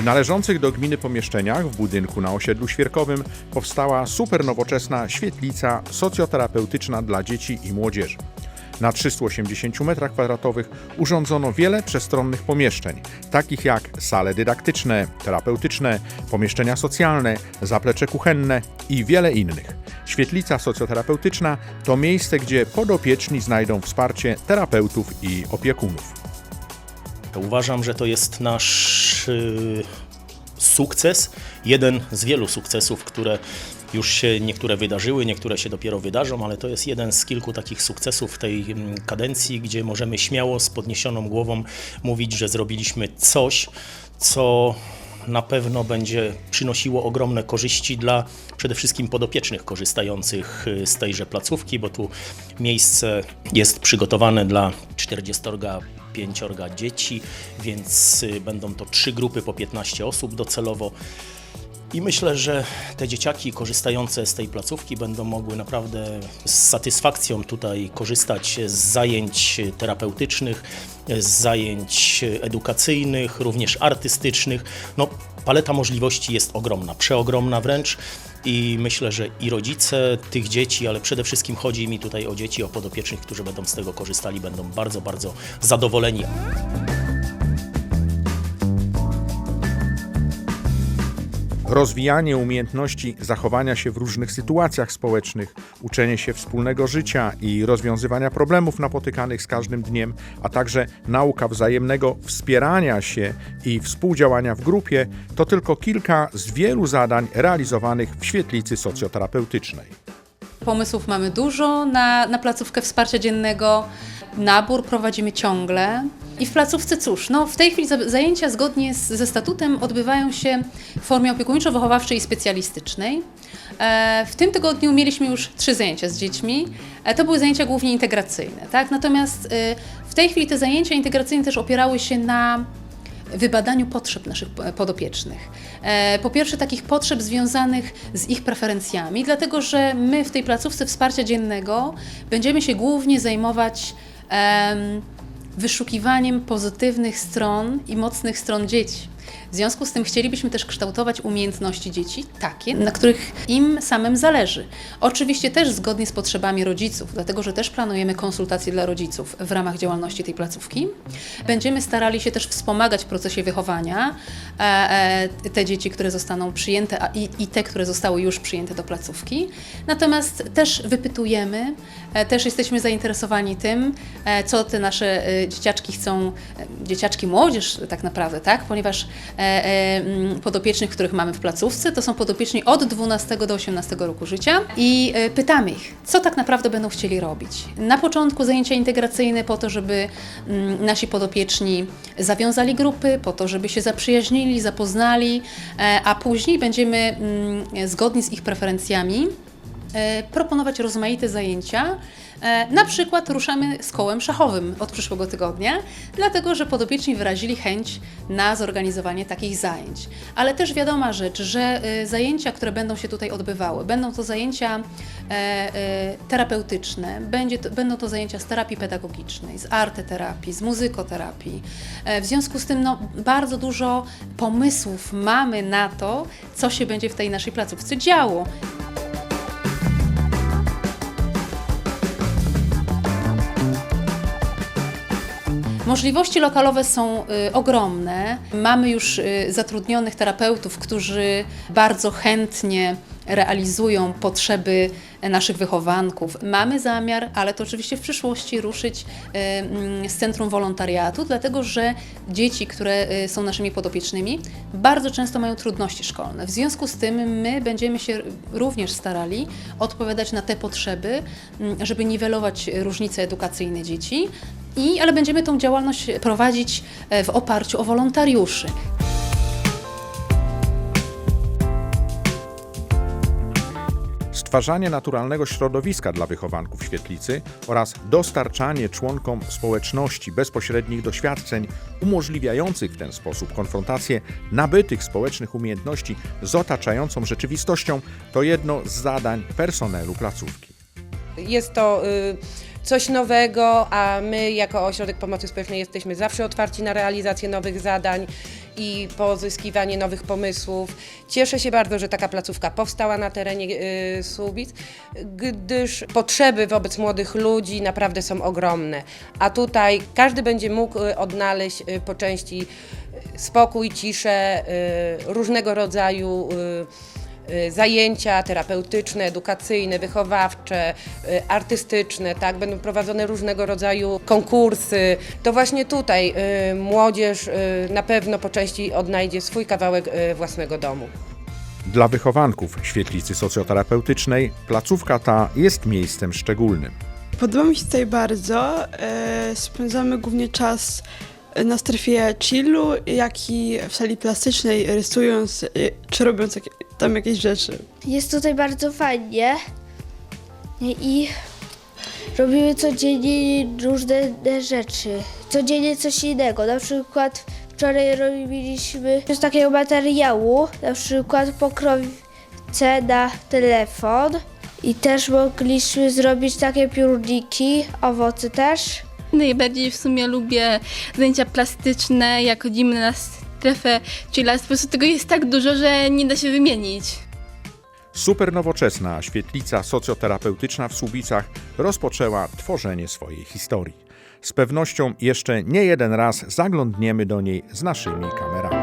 W należących do gminy pomieszczeniach w budynku na osiedlu Świerkowym powstała supernowoczesna świetlica socjoterapeutyczna dla dzieci i młodzieży. Na 380 m2 urządzono wiele przestronnych pomieszczeń, takich jak sale dydaktyczne, terapeutyczne, pomieszczenia socjalne, zaplecze kuchenne i wiele innych. Świetlica socjoterapeutyczna to miejsce, gdzie podopieczni znajdą wsparcie terapeutów i opiekunów. Uważam, że to jest nasz y, sukces, jeden z wielu sukcesów, które już się niektóre wydarzyły, niektóre się dopiero wydarzą, ale to jest jeden z kilku takich sukcesów tej mm, kadencji, gdzie możemy śmiało z podniesioną głową mówić, że zrobiliśmy coś, co na pewno będzie przynosiło ogromne korzyści dla przede wszystkim podopiecznych korzystających y, z tejże placówki, bo tu miejsce jest przygotowane dla 45 dzieci, więc y, będą to trzy grupy po 15 osób docelowo. I myślę, że te dzieciaki korzystające z tej placówki będą mogły naprawdę z satysfakcją tutaj korzystać z zajęć terapeutycznych, z zajęć edukacyjnych, również artystycznych. No, paleta możliwości jest ogromna, przeogromna wręcz. I myślę, że i rodzice tych dzieci, ale przede wszystkim chodzi mi tutaj o dzieci, o podopiecznych, którzy będą z tego korzystali, będą bardzo, bardzo zadowoleni. Rozwijanie umiejętności zachowania się w różnych sytuacjach społecznych, uczenie się wspólnego życia i rozwiązywania problemów napotykanych z każdym dniem, a także nauka wzajemnego wspierania się i współdziałania w grupie to tylko kilka z wielu zadań realizowanych w świetlicy socjoterapeutycznej. Pomysłów mamy dużo na, na placówkę wsparcia dziennego. Nabór prowadzimy ciągle. I w placówce cóż, no w tej chwili za- zajęcia zgodnie z, ze statutem odbywają się w formie opiekuńczo-wychowawczej i specjalistycznej. E, w tym tygodniu mieliśmy już trzy zajęcia z dziećmi. E, to były zajęcia głównie integracyjne, tak? Natomiast e, w tej chwili te zajęcia integracyjne też opierały się na wybadaniu potrzeb naszych podopiecznych. E, Po pierwsze, takich potrzeb związanych z ich preferencjami, dlatego że my w tej placówce wsparcia dziennego będziemy się głównie zajmować wyszukiwaniem pozytywnych stron i mocnych stron dzieci. W związku z tym chcielibyśmy też kształtować umiejętności dzieci, takie, na których im samym zależy. Oczywiście też zgodnie z potrzebami rodziców, dlatego że też planujemy konsultacje dla rodziców w ramach działalności tej placówki. Będziemy starali się też wspomagać w procesie wychowania e, e, te dzieci, które zostaną przyjęte a i, te, które zostały już przyjęte do placówki. Natomiast też wypytujemy, e, też jesteśmy zainteresowani tym, co te nasze dzieciaczki chcą, dzieciaczki, młodzież tak naprawdę, tak? Ponieważ mm, podopiecznych, których mamy w placówce, to są podopieczni od 12 do 18 roku życia. I e, pytamy ich, co tak naprawdę będą chcieli robić. Na początku zajęcia integracyjne po to, żeby mm, nasi podopieczni zawiązali grupy, po to, żeby się zaprzyjaźnili, zapoznali, e, a później będziemy mm, zgodni z ich preferencjami. e, proponować rozmaite zajęcia. E, Na przykład ruszamy z kołem szachowym od przyszłego tygodnia, dlatego że podopieczni wyrazili chęć na zorganizowanie takich zajęć. Ale też wiadoma rzecz, że e, zajęcia, które będą się tutaj odbywały, będą to zajęcia e, e, terapeutyczne, będzie będą to zajęcia z terapii pedagogicznej, z arteterapii, z muzykoterapii. E, W związku z tym no, bardzo dużo pomysłów mamy na to, co się będzie w tej naszej placówce działo. Możliwości lokalowe są y, ogromne. Mamy już y, zatrudnionych terapeutów, którzy bardzo chętnie realizują potrzeby naszych wychowanków. Mamy zamiar, ale to oczywiście w przyszłości ruszyć y, mm, z Centrum Wolontariatu, dlatego że dzieci, które są naszymi podopiecznymi, bardzo często mają trudności szkolne. W związku z tym my będziemy się również starali odpowiadać na te potrzeby, mm, żeby niwelować różnice edukacyjne dzieci. I, ale będziemy tą działalność prowadzić e, w oparciu o wolontariuszy. Stwarzanie naturalnego środowiska dla wychowanków świetlicy oraz dostarczanie członkom społeczności bezpośrednich doświadczeń umożliwiających w ten sposób konfrontację nabytych społecznych umiejętności z otaczającą rzeczywistością to jedno z zadań personelu placówki. Jest to y, coś nowego, a my jako Ośrodek Pomocy Społecznej jesteśmy zawsze otwarci na realizację nowych zadań i pozyskiwanie nowych pomysłów. Cieszę się bardzo, że taka placówka powstała na terenie y, Słubic, gdyż potrzeby wobec młodych ludzi naprawdę są ogromne. A tutaj każdy będzie mógł y, odnaleźć y, po części spokój, ciszę, y, różnego rodzaju zajęcia terapeutyczne, edukacyjne, wychowawcze, y, artystyczne, tak, będą prowadzone różnego rodzaju konkursy. To właśnie tutaj y, młodzież y, na pewno po części odnajdzie swój kawałek y, własnego domu. Dla wychowanków świetlicy socjoterapeutycznej placówka ta jest miejscem szczególnym. Podoba mi się tutaj bardzo. E, Spędzamy głównie czas na strefie chillu, jak i w sali plastycznej, rysując e, czy robiąc jakie- tam jakieś rzeczy. Jest tutaj bardzo fajnie i robimy codziennie różne rzeczy. Codziennie coś innego. Na przykład wczoraj robiliśmy z takiego materiału, na przykład pokrowce na telefon. I też mogliśmy zrobić takie piórniki, owoce też. Najbardziej w sumie lubię zajęcia plastyczne, jak chodzimy na strefę chilla. Po prostu tego jest tak dużo, że nie da się wymienić. Super nowoczesna świetlica socjoterapeutyczna w Słubicach rozpoczęła tworzenie swojej historii. Z pewnością jeszcze nie jeden raz zaglądniemy do niej z naszymi kamerami.